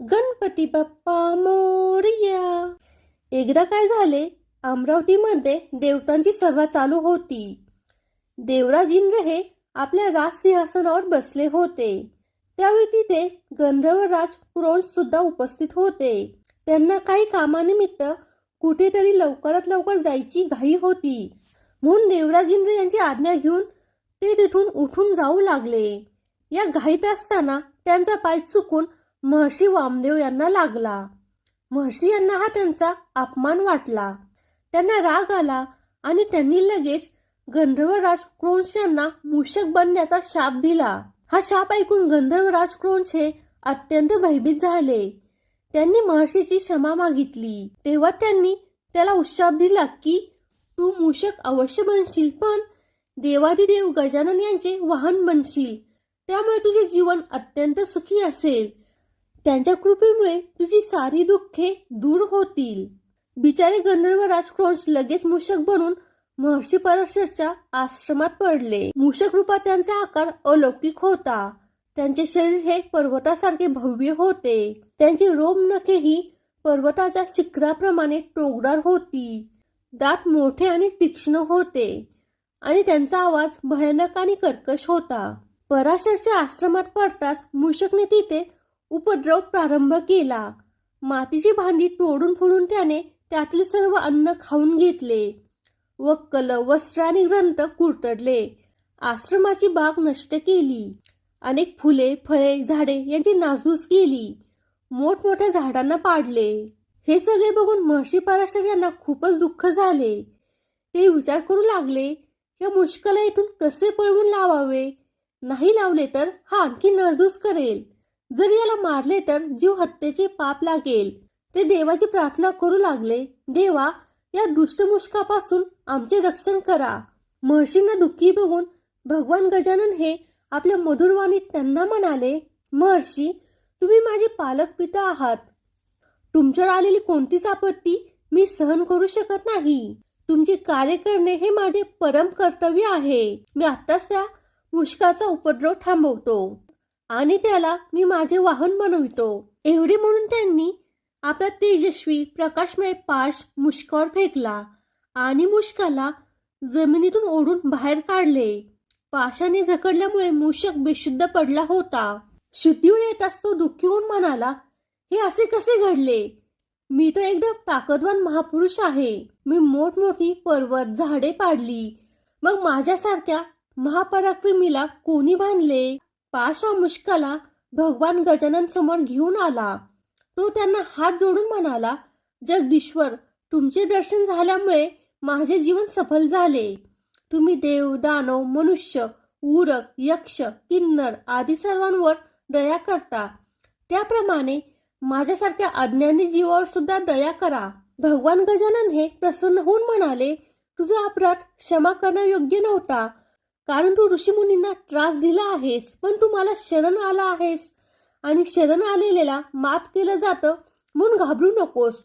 गणपती बाप्पा मोरया. एकदा काय झाले? अमरावतीमध्ये देवतांची सभा चालू होती. देवराज इंद्र हे आपल्या राजसिंहासनावर बसले होते. त्यावेळी तिथे गंधर्वराज क्रोन सुद्धा उपस्थित होते. त्यांना काही कामानिमित्त कुठेतरी लवकरात लवकर जायची घाई होती. म्हणून देवराज इंद्र यांची आज्ञा घेऊन ते तिथून उठून जाऊ लागले. या घाईत असताना त्यांचा पाय चुकून महर्षी वामदेव यांना लागला. महर्षी यांना हा त्यांचा अपमान वाटला. त्यांना राग आला आणि त्यांनी लगेच गंधर्वराज क्रोंश यांना मूषक बनण्याचा शाप दिला. हा शाप ऐकून गंधर्वराज क्रोंश हे अत्यंत भयभीत झाले. त्यांनी महर्षीची क्षमा मागितली. तेव्हा त्यांनी त्याला उशाप दिला की तू मूषक अवश्य बनशील पण देवादिदेव गजानन यांचे वाहन बनशील. त्यामुळे तुझे जीवन अत्यंत सुखी असेल. त्यांच्या कृपेमुळे तुझी सारी दुःखे दूर होतील. बिचारे गंधर्वराज क्रोंश लगेच मूषक बनून महर्षी पराशरच्या आश्रमात पडले. मूषक रूपात त्यांचा आकार अलौकिक होता. त्यांचे शरीर हे पर्वतासारखे भव्य होते. त्यांची रोम नखेही पर्वताच्या शिखराप्रमाणे टोगदार होती. दात मोठे आणि तीक्ष्ण होते. आणि त्यांचा आवाज भयानक आणि कर्कश होता. पराशरच्या आश्रमात पडताच मूषकने तिथे उपद्रव प्रारंभ केला. मातीची भांडी तोडून फोडून त्याने त्यातील सर्व अन्न खाऊन घेतले. व कल वस्त्र आणि ग्रंथ कुरतडले. आश्रमाची बाग नष्ट केली. अनेक फुले फळे झाडे यांची नासधूस केली. मोठमोठ्या झाडांना पाडले. हे सगळे बघून महर्षी पराशर यांना खूपच दुःख झाले. ते विचार करू लागले या मुश्कला इथून कसे पळवून लावावे? नाही लावले तर हा आणखी नासधूस करेल. जर याला मारले तर जीव हत्येचे पाप लागेल. ते देवाची प्रार्थना करू लागले. देवा या दुष्टमुष्कापासून आमचे रक्षण करा. महर्षींना दुःखी बघून भगवान गजानन हे आपल्या मधुरवाणीत त्यांना म्हणाले महर्षी तुम्ही माझे पालक पिता आहात. तुमच्यावर आलेली कोणतीच आपत्ती मी सहन करू शकत नाही. तुमचे कार्य करणे हे माझे परम कर्तव्य आहे. मी आत्ताच त्या मुष्काचा उपद्रव थांबवतो. आणि त्याला मी माझे वाहन बनवितो. एवढे म्हणून त्यांनी आपला तेजस्वी प्रकाशमय पाश मुष्कावर फेकला आणि मुष्काला जमिनीतून ओढून बाहेर काढले. पाशाने झकडल्यामुळे मूषक बेशुद्ध पडला होता. शुतीवर येताच तो दुःखी होऊन म्हणाला हे असे कसे घडले? मी तर एकदम ताकदवान महापुरुष आहे. मी मोठमोठी पर्वत झाडे पाडली. मग माझ्यासारख्या महापराक्रमीला कोणी बांधले? पाशा मुश्काला भगवान गजानन समोर घेऊन आला. तो त्यांना हात जोडून म्हणाला जगदीश्वर तुमचे दर्शन झाल्यामुळे माझे जीवन सफल झाले. तुम्ही देव दानव मनुष्य उरक यक्ष किन्नर आदी सर्वांवर दया करता. त्याप्रमाणे माझ्यासारख्या अज्ञानी जीवावर सुद्धा दया करा. भगवान गजानन हे प्रसन्न होऊन म्हणाले तुझा अपराध क्षमा करणं योग्य नव्हता. कारण तू ऋषीमुनींना त्रास दिला आहेस पण तू मला शरण आला आहेस. आणि शरण आलेल्याला माफ केलं जातं म्हणून घाबरू नकोस.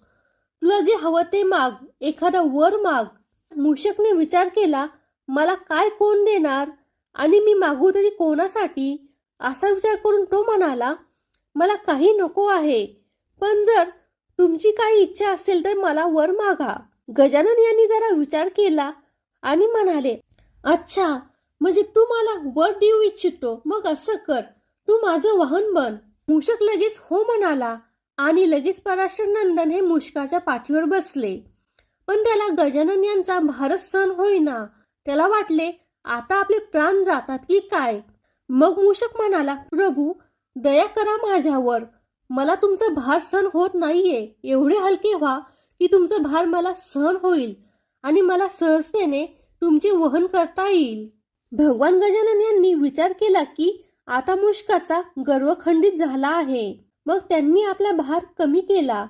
तुला जे हवं ते माग एखादा वर माग. मूषकने विचार केला मला काय कोण देणार? आणि मी मागू तरी कोणासाठी? असा विचार करून तो म्हणाला मला काही नको आहे. पण जर तुमची काही इच्छा असेल तर मला वर मागा. गजानन यांनी जरा विचार केला आणि म्हणाले अच्छा म्हणजे तू मला वर देऊ इच्छितो. मग असं कर. तू माझं वाहन बन. मूषक लगेच हो म्हणाला आणि लगेच पराशर नंदन हे मुष्काच्या पाठीवर बसले. पण त्याला गजानन यांचा भारत सण होईना. त्याला वाटले आता आपले प्राण जातात की काय? मग मूषक म्हणाला प्रभू दया करा माझ्यावर. मला तुमचं भार सहन होत नाहीये. एवढे हलके व्हा की तुमचं भार मला सहन होईल आणि मला सहजतेने तुमचे वहन करता येईल. भगवान गजानन यांनी विचार केला की आता मुष्काचा गर्व खंडित झाला आहे. मग त्यांनी आपला भार कमी केला.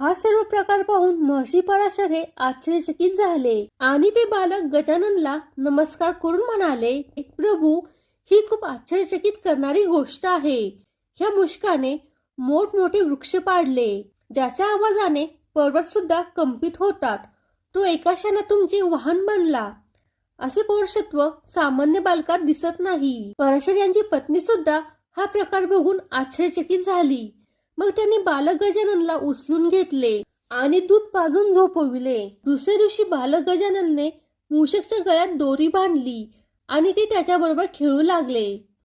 हा सर्व प्रकार पाहून महर्षी पराशर हे आश्चर्यचकित झाले आणि ते बालक गजाननला नमस्कार करून म्हणाले प्रभू ही खूप आश्चर्यचकित करणारी गोष्ट आहे. ह्या मुष्काने मोठमोठे वृक्ष पाडले ज्याच्या आवाजाने पर्वत सुद्धा कंपित होतात. तो एका क्षणात तुमचे वाहन बनला. असे पौरुषत्व सामान्य बालकात दिसत नाही. पराशर यांची पत्नी सुद्धा हा प्रकार बघून आश्चर्यचकित झाली. मग त्यांनी बालक गजाननला उचलून घेतले आणि दूध पाजून झोपविले. दुसऱ्या दिवशी बालक गजाननने मूषकच्या गळ्यात दोरी बांधली आणि ते त्याच्याबरोबर खेळू लागले.